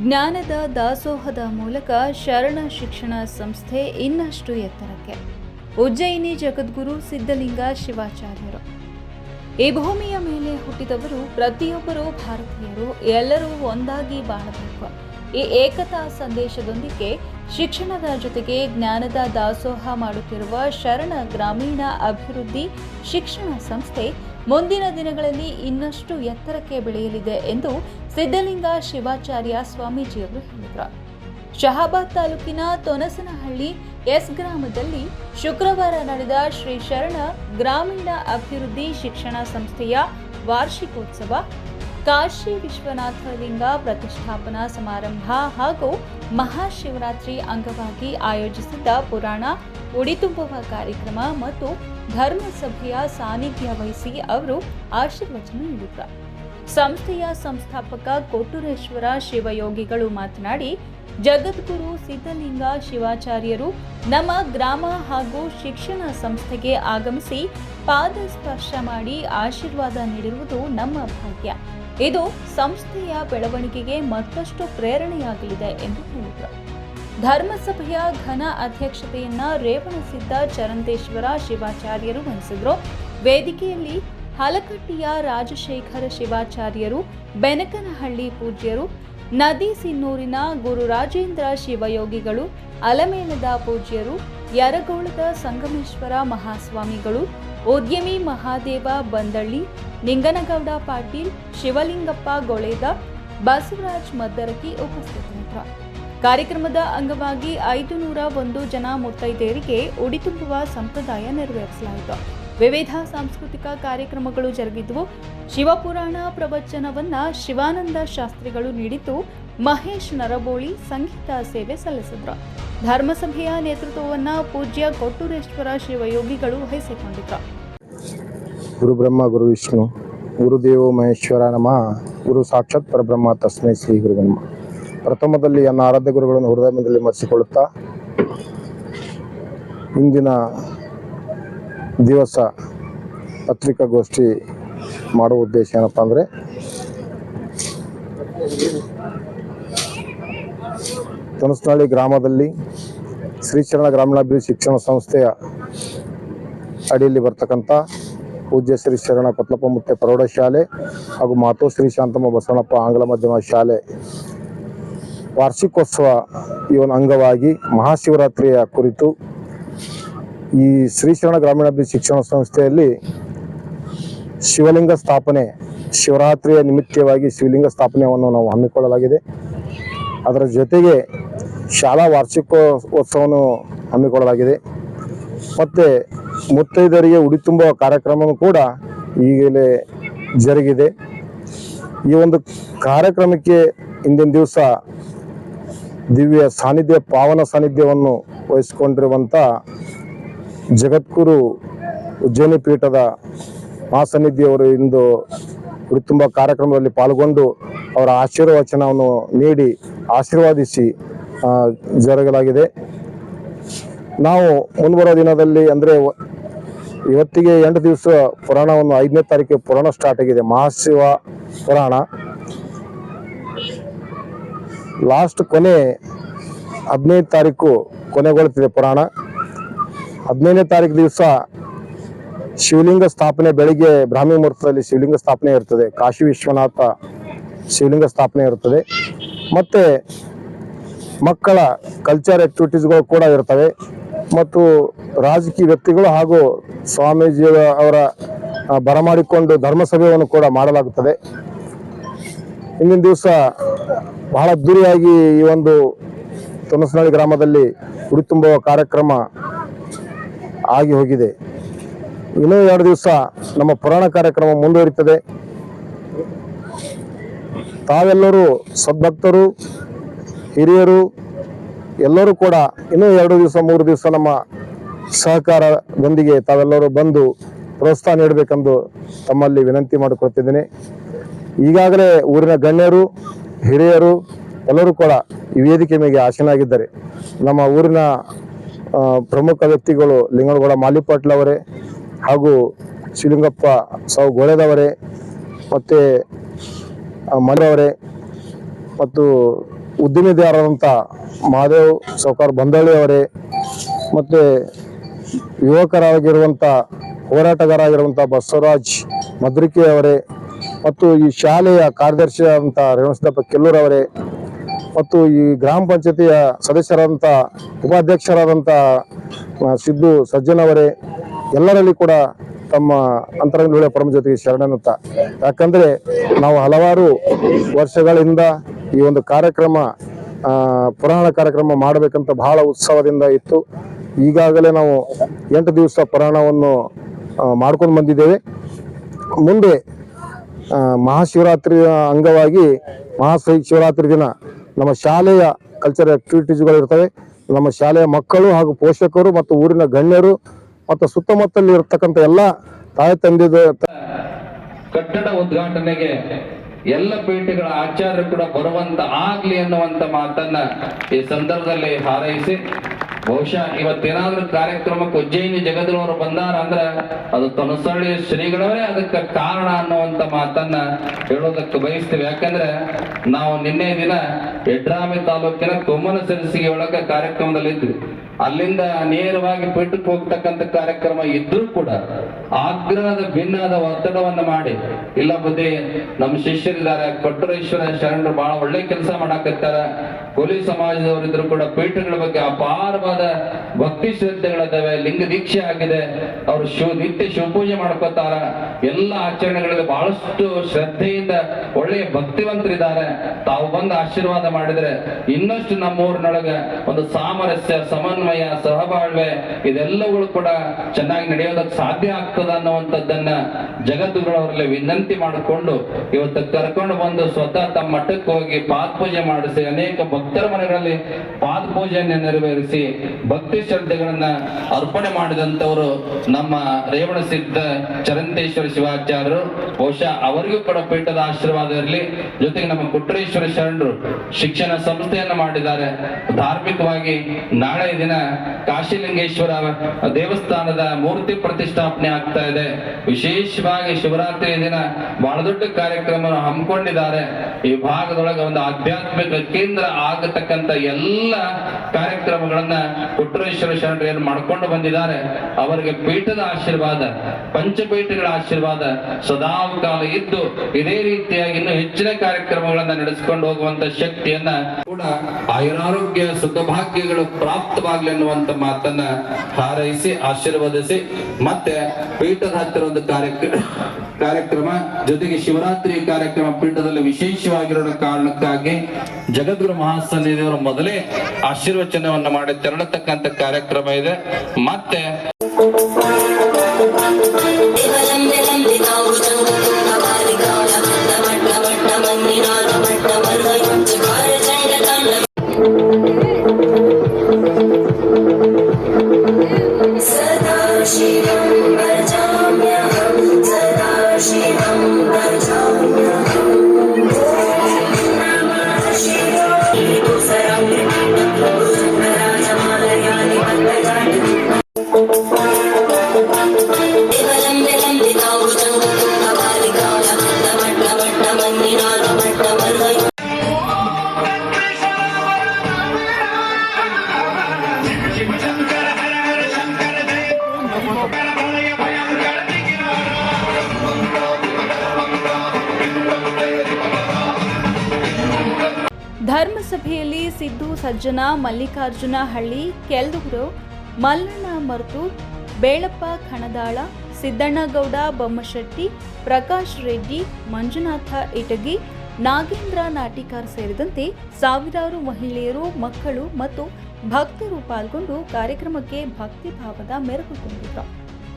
ಜ್ಞಾನದ ದಾಸೋಹದ ಮೂಲಕ ಶರಣ ಶಿಕ್ಷಣ ಸಂಸ್ಥೆ ಇನ್ನಷ್ಟು ಎತ್ತರಕ್ಕೆ. ಉಜ್ಜಯಿನಿ ಜಗದ್ಗುರು ಸಿದ್ಧಲಿಂಗ ಶಿವಾಚಾರ್ಯರು. ಈ ಭೂಮಿಯ ಮೇಲೆ ಹುಟ್ಟಿದವರು ಪ್ರತಿಯೊಬ್ಬರೂ ಭಾರತೀಯರು, ಎಲ್ಲರೂ ಒಂದಾಗಿ ಬಾಳಬೇಕು. ಈ ಏಕತಾ ಸಂದೇಶದೊಂದಿಗೆ ಶಿಕ್ಷಣದ ಜೊತೆಗೆ ಜ್ಞಾನದ ದಾಸೋಹ ಮಾಡುತ್ತಿರುವ ಶರಣ ಗ್ರಾಮೀಣ ಅಭಿವೃದ್ಧಿ ಶಿಕ್ಷಣ ಸಂಸ್ಥೆ ಮುಂದಿನ ದಿನಗಳಲ್ಲಿ ಇನ್ನಷ್ಟು ಎತ್ತರಕ್ಕೆ ಬೆಳೆಯಲಿದೆ ಎಂದು ಸಿದ್ಧಲಿಂಗ ಶಿವಾಚಾರ್ಯ ಸ್ವಾಮೀಜಿಯವರು ಹೇಳಿದರು. ಶಹಾಬಾದ್ ತಾಲೂಕಿನ ತೊನಸನಹಳ್ಳಿ ಎಸ್ ಗ್ರಾಮದಲ್ಲಿ ಶುಕ್ರವಾರ ನಡೆದ ಶ್ರೀ ಶರಣ ಗ್ರಾಮೀಣ ಅಭಿವೃದ್ಧಿ ಶಿಕ್ಷಣ ಸಂಸ್ಥೆಯ ವಾರ್ಷಿಕೋತ್ಸವ, ಕಾಶಿ ವಿಶ್ವನಾಥ ಲಿಂಗ ಪ್ರತಿಷ್ಠಾಪನಾ ಸಮಾರಂಭ ಹಾಗೂ ಮಹಾಶಿವರಾತ್ರಿ ಅಂಗವಾಗಿ ಆಯೋಜಿಸಿದ್ದ ಪುರಾಣ, ಉಡಿತುಂಬುವ ಕಾರ್ಯಕ್ರಮ ಮತ್ತು ಧರ್ಮಸಭೆಯ ಸಾನ್ನಿಧ್ಯ ವಹಿಸಿ ಅವರು ಆಶೀರ್ವಚನ ನೀಡಿದರು ಸಂಸ್ಥೆಯ ಸಂಸ್ಥಾಪಕ ಕೊಟ್ಟೂರೇಶ್ವರ ಶಿವಯೋಗಿಗಳು ಮಾತನಾಡಿ, ಜಗದ್ಗುರು ಸಿದ್ಧಲಿಂಗ ಶಿವಾಚಾರ್ಯರು ನಮ್ಮ ಗ್ರಾಮ ಹಾಗೂ ಶಿಕ್ಷಣ ಸಂಸ್ಥೆಗೆ ಆಗಮಿಸಿ ಪಾದ ಸ್ಪರ್ಶ ಮಾಡಿ ಆಶೀರ್ವಾದ ನೀಡಿರುವುದು ನಮ್ಮ ಭಾಗ್ಯ. ಇದು ಸಂಸ್ಥೆಯ ಬೆಳವಣಿಗೆಗೆ ಮತ್ತಷ್ಟು ಪ್ರೇರಣೆಯಾಗಲಿದೆ ಎಂದು ಹೇಳಿದರು. ಧರ್ಮಸಭೆಯ ಘನ ಅಧ್ಯಕ್ಷತೆಯನ್ನ ರೇವಣಸಿದ್ದ ಚರಂತೇಶ್ವರ ಶಿವಾಚಾರ್ಯರು ವಹಿಸಿದ್ರು. ವೇದಿಕೆಯಲ್ಲಿ ಹಲಕಟ್ಟಿಯ ರಾಜಶೇಖರ ಶಿವಾಚಾರ್ಯರು, ಬೆನಕನಹಳ್ಳಿ ಪೂಜ್ಯರು, ನದಿ ಸಿನ್ನೂರಿನ ಗುರು ರಾಜೇಂದ್ರ ಶಿವಯೋಗಿಗಳು ಅಲಮೇಲದ ಪೂಜ್ಯರು, ಯರಗೋಳದ ಸಂಗಮೇಶ್ವರ ಮಹಾಸ್ವಾಮಿಗಳು, ಉದ್ಯಮಿ ಮಹಾದೇವ ಬಂದಳ್ಳಿ, ನಿಂಗನಗೌಡ ಪಾಟೀಲ್, ಶಿವಲಿಂಗಪ್ಪ ಗೊಳೇದ, ಬಸವರಾಜ್ ಮದ್ದರಕಿ ಉಪಸ್ಥಿತರಿದ್ದರು. ಕಾರ್ಯಕ್ರಮದ ಅಂಗವಾಗಿ ಐದು ನೂರ ಒಂದು ಜನ ಮುತ್ತೈದೆಯರಿಗೆ ಉಡಿ ತುಂಬುವ ಸಂಪ್ರದಾಯ ನೆರವೇರಿಸಲಾಯಿತು. ವಿವಿಧ ಸಾಂಸ್ಕೃತಿಕ ಕಾರ್ಯಕ್ರಮಗಳು ಜರುಗಿದ್ವು. ಶಿವಪುರಾಣ ಪ್ರವಚನವನ್ನ ಶಿವಾನಂದ ಶಾಸ್ತ್ರಿಗಳು ನೀಡಿದ್ದು, ಮಹೇಶ್ ನರಬೋಳಿ ಸಂಗೀತ ಸೇವೆ ಸಲ್ಲಿಸಿದ್ರು. ಧರ್ಮಸಭೆಯ ನೇತೃತ್ವವನ್ನ ಪೂಜ್ಯ ಕೊಟ್ಟೂರೇಶ್ವರ ಶಿವಯೋಗಿಗಳು ವಹಿಸಿಕೊಂಡಿದ್ರು. ಗುರು ಬ್ರಹ್ಮ, ಗುರು ವಿಷ್ಣು, ಗುರುದೇವೋ ಮಹೇಶ್ವರ ನಮಃ. ಗುರು ಸಾಕ್ಷಾತ್ ಪರಬ್ರಹ್ಮ, ತಸ್ಮೈ ಶ್ರೀ ಗುರುಬ್ರಹ್ಮ ಪ್ರಥಮದಲ್ಲಿ ನನ್ನ ಆರಾಧ್ಯ ಗುರುಗಳನ್ನು ಹೃದಯದಲ್ಲಿ ಮರೆಸಿಕೊಳ್ಳುತ್ತಾ ಇಂದಿನ ದಿವಸ ಪತ್ರಿಕಾಗೋಷ್ಠಿ ಮಾಡುವ ಉದ್ದೇಶ ಏನಪ್ಪ ಅಂದರೆ ತನಸ್ನಹಳ್ಳಿ ಗ್ರಾಮದಲ್ಲಿ ಶ್ರೀಚರಣ ಗ್ರಾಮೀಣಾಭಿವೃದ್ಧಿ ಶಿಕ್ಷಣ ಸಂಸ್ಥೆಯ ಅಡಿಯಲ್ಲಿ ಬರ್ತಕ್ಕಂಥ ಪೂಜ್ಯ ಶ್ರೀ ಶರಣ ಕೊತ್ಲಪ್ಪ ಮುತ್ತೆ ಪ್ರೌಢಶಾಲೆ ಹಾಗೂ ಮಾತೋ ಶ್ರೀ ಶಾಂತಮ್ಮ ಬಸವಣ್ಣಪ್ಪ ಆಂಗ್ಲ ಮಾಧ್ಯಮ ಶಾಲೆ ವಾರ್ಷಿಕೋತ್ಸವ ಒಂದು ಅಂಗವಾಗಿ ಮಹಾಶಿವರಾತ್ರಿಯ ಕುರಿತು ಈ ಶ್ರೀ ಶರಣ ಗ್ರಾಮೀಣಾಭಿವೃದ್ಧಿ ಶಿಕ್ಷಣ ಸಂಸ್ಥೆಯಲ್ಲಿ ಶಿವಲಿಂಗ ಸ್ಥಾಪನೆ, ಶಿವರಾತ್ರಿಯ ನಿಮಿತ್ತವಾಗಿ ಶಿವಲಿಂಗ ಸ್ಥಾಪನೆಯನ್ನು ನಾವು ಹಮ್ಮಿಕೊಳ್ಳಲಾಗಿದೆ. ಅದರ ಜೊತೆಗೆ ಶಾಲಾ ವಾರ್ಷಿಕೋತ್ಸವವನ್ನು ಹಮ್ಮಿಕೊಳ್ಳಲಾಗಿದೆ. ಮತ್ತು ಮುತ್ತೈದರಿಗೆ ಉಡಿ ತುಂಬುವ ಕಾರ್ಯಕ್ರಮವೂ ಕೂಡ ಈಗಲೇ ಜರುಗಿದೆ. ಈ ಒಂದು ಕಾರ್ಯಕ್ರಮಕ್ಕೆ ಇಂದಿನ ದಿವಸ ದಿವ್ಯ ಸಾನ್ನಿಧ್ಯ, ಪಾವನ ಸಾನ್ನಿಧ್ಯವನ್ನು ವಹಿಸಿಕೊಂಡಿರುವಂಥ ಜಗದ್ಗುರು ಉಜ್ಜಯಿನಿ ಪೀಠದ ಮಹಾಸನ್ನಿಧಿಯವರು ಇಂದು ತುಂಬ ಕಾರ್ಯಕ್ರಮದಲ್ಲಿ ಪಾಲ್ಗೊಂಡು ಅವರ ಆಶೀರ್ವಚನವನ್ನು ನೀಡಿ ಆಶೀರ್ವಾದಿಸಿ ಜರುಗಲಾಗಿದೆ. ನಾವು ಮುಂಬರುವ ದಿನದಲ್ಲಿ ಅಂದರೆ ಇವತ್ತಿಗೆ ಎಂಟು ದಿವಸ ಪುರಾಣವನ್ನು ಐದನೇ ತಾರೀಕಿಗೆ ಪುರಾಣ ಸ್ಟಾರ್ಟ್ ಆಗಿದೆ. ಮಹಾಶಿವ ಪುರಾಣ. ಲಾಸ್ಟ್ ಕೊನೆ ಹದಿನೈದು ತಾರೀಕು ಕೊನೆಗೊಳ್ತಿದೆ ಪುರಾಣ. ಹದಿನೈದನೇ ತಾರೀಕು ದಿವಸ ಶಿವಲಿಂಗ ಸ್ಥಾಪನೆ ಬೆಳಿಗ್ಗೆ ಬ್ರಾಹ್ಮಿ ಮುಹೂರ್ತದಲ್ಲಿ ಶಿವಲಿಂಗ ಸ್ಥಾಪನೆ ಇರ್ತದೆ. ಕಾಶಿ ವಿಶ್ವನಾಥ ಶಿವಲಿಂಗ ಸ್ಥಾಪನೆ ಇರುತ್ತದೆ ಮತ್ತೆ ಮಕ್ಕಳ ಕಲ್ಚರ್ ಆಕ್ಟಿವಿಟೀಸ್ಗಳು ಕೂಡ ಇರ್ತವೆ. ಮತ್ತು ರಾಜಕೀಯ ವ್ಯಕ್ತಿಗಳು ಹಾಗೂ ಸ್ವಾಮೀಜಿ ಅವರ ಬರಮಾಡಿಕೊಂಡು ಧರ್ಮಸಭೆಯನ್ನು ಕೂಡ ಮಾಡಲಾಗುತ್ತದೆ. ಇಂದಿನ ದಿವಸ ಬಹಳ ಅದ್ದೂರಿಯಾಗಿ ಈ ಒಂದು ತುನಸನಹಳ್ಳಿ ಗ್ರಾಮದಲ್ಲಿ ಉಡಿ ತುಂಬುವ ಕಾರ್ಯಕ್ರಮ ಆಗಿ ಹೋಗಿದೆ. ಇನ್ನೂ ಎರಡು ದಿವಸ ನಮ್ಮ ಪುರಾಣ ಕಾರ್ಯಕ್ರಮ ಮುಂದುವರಿತದೆ ತಾವೆಲ್ಲರೂ ಸದ್ಭಕ್ತರು, ಹಿರಿಯರು ಎಲ್ಲರೂ ಕೂಡ ಇನ್ನೂ ಎರಡು ದಿವಸ, ಮೂರು ದಿವಸ ನಮ್ಮ ಸಹಕಾರದೊಂದಿಗೆ ತಾವೆಲ್ಲರೂ ಬಂದು ಪ್ರೋತ್ಸಾಹ ನೀಡಬೇಕೆಂದು ತಮ್ಮಲ್ಲಿ ವಿನಂತಿ ಮಾಡಿಕೊಳ್ತಿದ್ದೀನಿ. ಈಗಾಗಲೇ ಊರಿನ ಗಣ್ಯರು, ಹಿರಿಯರು ಎಲ್ಲರೂ ಕೂಡ ಈ ವೇದಿಕೆ ಮೇಲೆ ಆಸೀನಾಗಿದ್ದಾರೆ ನಮ್ಮ ಊರಿನ ಪ್ರಮುಖ ವ್ಯಕ್ತಿಗಳು ಲಿಂಗನಗೌಡ ಮಾಲಿಪಾಟ್ಲ್ ಅವರೇ ಹಾಗೂ ಶಿಲಿಂಗಪ್ಪ ಸಾವು ಗೋಳೆದವರೇ ಮತ್ತು ಮರವರೇ ಮತ್ತು ಉದ್ಯಮಿದಾರರಾದಂಥ ಮಹಾದೇವ್ ಸೌಕಾರ್ ಬಂದಳ್ಳಿ ಅವರೇ, ಮತ್ತು ಯುವಕರಾಗಿರುವಂಥ ಹೋರಾಟಗಾರರಾಗಿರುವಂಥ ಬಸವರಾಜ್ ಮದ್ರಿಕೆ ಅವರೇ, ಮತ್ತು ಈ ಶಾಲೆಯ ಕಾರ್ಯದರ್ಶಿಯಾದಂಥ ರೇವಣಸಿದ್ದಪ್ಪ ಕೆಲ್ಲೂರವರೇ ಮತ್ತು ಈ ಗ್ರಾಮ ಪಂಚಾಯತಿಯ ಸದಸ್ಯರಾದಂಥ ಉಪಾಧ್ಯಕ್ಷರಾದಂಥ ಸಿದ್ದು ಸಜ್ಜನವರೇ ಎಲ್ಲರಲ್ಲಿ ಕೂಡ ತಮ್ಮ ಅಂತರಂಗಗಳ ಪರಮ ಜೊತೆಗೆ ಶರಣನುತ್ತ ಯಾಕಂದ್ರೆ ನಾವು ಹಲವಾರು ವರ್ಷಗಳಿಂದ ಈ ಒಂದು ಕಾರ್ಯಕ್ರಮ ಪುರಾಣ ಕಾರ್ಯಕ್ರಮ ಮಾಡಬೇಕಂತ ಬಹಳ ಉತ್ಸವದಿಂದ ಇತ್ತು. ಈಗಾಗಲೇ ನಾವು ಎಂಟು ದಿವಸ ಪುರಾಣವನ್ನು ಮಾಡ್ಕೊಂಡು ಬಂದಿದ್ದೇವೆ. ಮುಂದೆ ಮಹಾಶಿವರಾತ್ರಿಯ ಅಂಗವಾಗಿ ಮಹಾ ಶಿವರಾತ್ರಿ ದಿನ ನಮ್ಮ ಶಾಲೆಯ ಕಲ್ಚರ್ ಆಕ್ಟಿವಿಟೀಸ್ಗಳು ಇರ್ತವೆ. ನಮ್ಮ ಶಾಲೆಯ ಮಕ್ಕಳು ಹಾಗೂ ಪೋಷಕರು ಮತ್ತು ಊರಿನ ಗಣ್ಯರು ಮತ್ತು ಸುತ್ತಮುತ್ತಲಿ ಇರತಕ್ಕಂಥ ಎಲ್ಲ ತಾಯಿ ತಂದಿದ ಕಟ್ಟಡ ಉದ್ಘಾಟನೆಗೆ ಎಲ್ಲ ಪೀಠಗಳ ಆಚಾರ್ಯರು ಕೂಡ ಬರುವಂತ ಆಗ್ಲಿ ಅನ್ನುವಂತ ಮಾತನ್ನ ಈ ಸಂದರ್ಭದಲ್ಲಿ ಹಾರೈಸಿ. ಬಹುಶಃ ಇವತ್ತೇನಾದ್ರೂ ಕಾರ್ಯಕ್ರಮಕ್ಕೆ ಉಜ್ಜಯಿನಿ ಜಗದ್ರವರು ಬಂದಾರ ಅಂದ್ರೆ ಅದು ತನುಸಳ್ಳಿ ಶ್ರೀಗಳವರೇ ಅದಕ್ಕೆ ಕಾರಣ ಅನ್ನುವಂತ ಮಾತನ್ನ ಹೇಳೋದಕ್ಕೆ ಬಯಸ್ತೀವಿ. ಯಾಕಂದ್ರೆ ನಾವು ನಿನ್ನೆ ದಿನ ಯಡ್ರಾಮಿ ತಾಲೂಕಿನ ಕೊಮ್ಮನ ಸಿರಸಿಗೆ ಒಳಗ ಕಾರ್ಯಕ್ರಮದಲ್ಲಿ ಇದ್ವಿ. ಅಲ್ಲಿಂದ ನೇರವಾಗಿ ಪೀಠಕ್ಕೆ ಹೋಗ್ತಕ್ಕಂಥ ಕಾರ್ಯಕ್ರಮ ಇದ್ರೂ ಕೂಡ ಆಗ್ರಹದ ಭಿನ್ನದ ಒತ್ತಡವನ್ನ ಮಾಡಿ, ಇಲ್ಲ ಬುದ್ಧಿ, ನಮ್ಮ ಶಿಷ್ಯರಿದ್ದಾರೆ ಕೊಟ್ಟರೇಶ್ವರ ಶರಣರು ಬಹಳ ಒಳ್ಳೆ ಕೆಲಸ ಮಾಡಾಕತ್ತಾರ ಹುಲಿ ಸಮಾಜದವರಿದ್ರು ಕೂಡ ಪೀಠಗಳ ಬಗ್ಗೆ ಅಪಾರವಾದ ಭಕ್ತಿ ಶ್ರದ್ಧೆಗಳಿದ್ದಾವೆ ಲಿಂಗ ದೀಕ್ಷೆ ಆಗಿದೆ. ಅವರು ಶಿವ ನಿತ್ಯ ಶಿವಪೂಜೆ ಮಾಡ್ಕೋತಾರ. ಎಲ್ಲ ಆಚರಣೆಗಳಲ್ಲಿ ಬಹಳಷ್ಟು ಶ್ರದ್ಧೆಯಿಂದ ಒಳ್ಳೆಯ ಭಕ್ತಿವಂತರಿದ್ದಾರೆ. ತಾವು ಬಂದು ಆಶೀರ್ವಾದ ಮಾಡಿದ್ರೆ ಇನ್ನಷ್ಟು ನಮ್ಮೂರಿನೊಳಗೆ ಒಂದು ಸಾಮರಸ್ಯ, ಸಮನ್ವಯ, ಸಹಬಾಳ್ವೆ ಇದೆಲ್ಲವುಗಳು ಕೂಡ ಚೆನ್ನಾಗಿ ನಡೆಯೋದಕ್ಕೆ ಸಾಧ್ಯ ಆಗ್ತದ ಅನ್ನುವಂಥದ್ದನ್ನ ಜಗದ್ಗುರುವರಲ್ಲಿ ವಿನಂತಿ ಮಾಡಿಕೊಂಡು ಇವತ್ತು ಕರ್ಕೊಂಡು ಬಂದು ಸ್ವತಃ ತಮ್ಮ ಮಠಕ್ಕೆ ಹೋಗಿ ಪಾತ್ ಪೂಜೆ ಮಾಡಿಸಿ ಅನೇಕ ಭಕ್ತರ ಮನೆಗಳಲ್ಲಿ ಪಾದ ಪೂಜೆಯನ್ನು ನೆರವೇರಿಸಿ ಭಕ್ತಿ ಶ್ರದ್ಧೆಗಳನ್ನ ಅರ್ಪಣೆ ಮಾಡಿದಂತವರು ನಮ್ಮ ರೇವಣ ಸಿದ್ಧ ಚರಂತೇಶ್ವರ ಶಿವಾಚಾರ್ಯರು. ಬಹುಶಃ ಅವರಿಗೂ ಕೂಡ ಪೀಠದ ಆಶೀರ್ವಾದ ಇರಲಿ. ಜೊತೆಗೆ ನಮ್ಮ ಕುಟ್ರೇಶ್ವರ ಶರಣರು ಶಿಕ್ಷಣ ಸಂಸ್ಥೆಯನ್ನ ಮಾಡಿದ್ದಾರೆ. ಧಾರ್ಮಿಕವಾಗಿ ನಾಳೆ ದಿನ ಕಾಶಿಲಿಂಗೇಶ್ವರ ದೇವಸ್ಥಾನದ ಮೂರ್ತಿ ಪ್ರತಿಷ್ಠಾಪನೆ ಆಗ್ತಾ ಇದೆ. ವಿಶೇಷವಾಗಿ ಶಿವರಾತ್ರಿ ದಿನ ಬಹಳ ದೊಡ್ಡ ಕಾರ್ಯಕ್ರಮ ಹಮ್ಮಿಕೊಂಡಿದ್ದಾರೆ. ಈ ಭಾಗದೊಳಗೆ ಒಂದು ಆಧ್ಯಾತ್ಮಿಕ ಕೇಂದ್ರ ಆಗತಕ್ಕಂತ ಎಲ್ಲ ಕಾರ್ಯಕ್ರಮಗಳನ್ನ ಕುಟ್ರೇಶ್ವರ ಶರಣರು ಮಾಡ್ಕೊಂಡು ಬಂದಿದ್ದಾರೆ. ಅವರಿಗೆ ಪೀಠದ ಆಶೀರ್ವಾದ, ಪಂಚಪೀಠಗಳ ಆಶೀರ್ವಾದ ಸದಾಕಾಲ ಇದ್ದು ಇದೇ ರೀತಿಯಾಗಿ ಇನ್ನು ಹೆಚ್ಚಿನ ಕಾರ್ಯಕ್ರಮಗಳನ್ನ ನಡೆಸಿಕೊಂಡು ಹೋಗುವಂತ ಶಕ್ತಿಯನ್ನ ಕೂಡ ಆಯುರಾರೋಗ್ಯ, ಸುಖಭಾಗ್ಯಗಳು ಪ್ರಾಪ್ತವಾಗ್ಲಿ ಅನ್ನುವಂತ ಮಾತನ್ನ ಹಾರೈಸಿ, ಆಶೀರ್ವದಿಸಿ, ಮತ್ತೆ ಪೀಠದ ಹತ್ತಿರ ಒಂದು ಕಾರ್ಯಕ್ರಮ ಕಾರ್ಯಕ್ರಮ, ಜೊತೆಗೆ ಶಿವರಾತ್ರಿ ಕಾರ್ಯಕ್ರಮ ಪೀಠದಲ್ಲಿ ವಿಶೇಷವಾಗಿರೋ ಕಾರಣಕ್ಕಾಗಿ ಜಗದ್ಗುರು ಮಹಾಸನ್ನಿಧಿಯವರ ಮೊದಲೇ ಆಶೀರ್ವಚನವನ್ನು ಮಾಡಿ ತೆರಳತಕ್ಕಂಥ ಕಾರ್ಯಕ್ರಮ ಇದೆ. ಮತ್ತೆ ಧರ್ಮಸಭೆಯಲ್ಲಿ ಸಿದ್ದು ಸಜ್ಜನ, ಮಲ್ಲಿಕಾರ್ಜುನ ಹಳ್ಳಿ ಕೆಲ್ದೂರು ಮಲ್ಲಣ್ಣ ಮರ್ತು, ಬೇಳಪ್ಪ ಖಣದಾಳ ಸಿದ್ದಣ್ಣಗೌಡ, ಬೊಮ್ಮಶೆಟ್ಟಿ, ಪ್ರಕಾಶ್ ರೆಡ್ಡಿ, ಮಂಜುನಾಥ ಇಟಗಿ, ನಾಗೇಂದ್ರ ನಾಟಿಕಾರ್ ಸೇರಿದಂತೆ ಸಾವಿರಾರು ಮಹಿಳೆಯರು, ಮಕ್ಕಳು ಮತ್ತು ಭಕ್ತರು ಪಾಲ್ಗೊಂಡು ಕಾರ್ಯಕ್ರಮಕ್ಕೆ ಭಕ್ತಿ ಭಾವದ ಮೆರುಗು ತುಂಬಿದರು.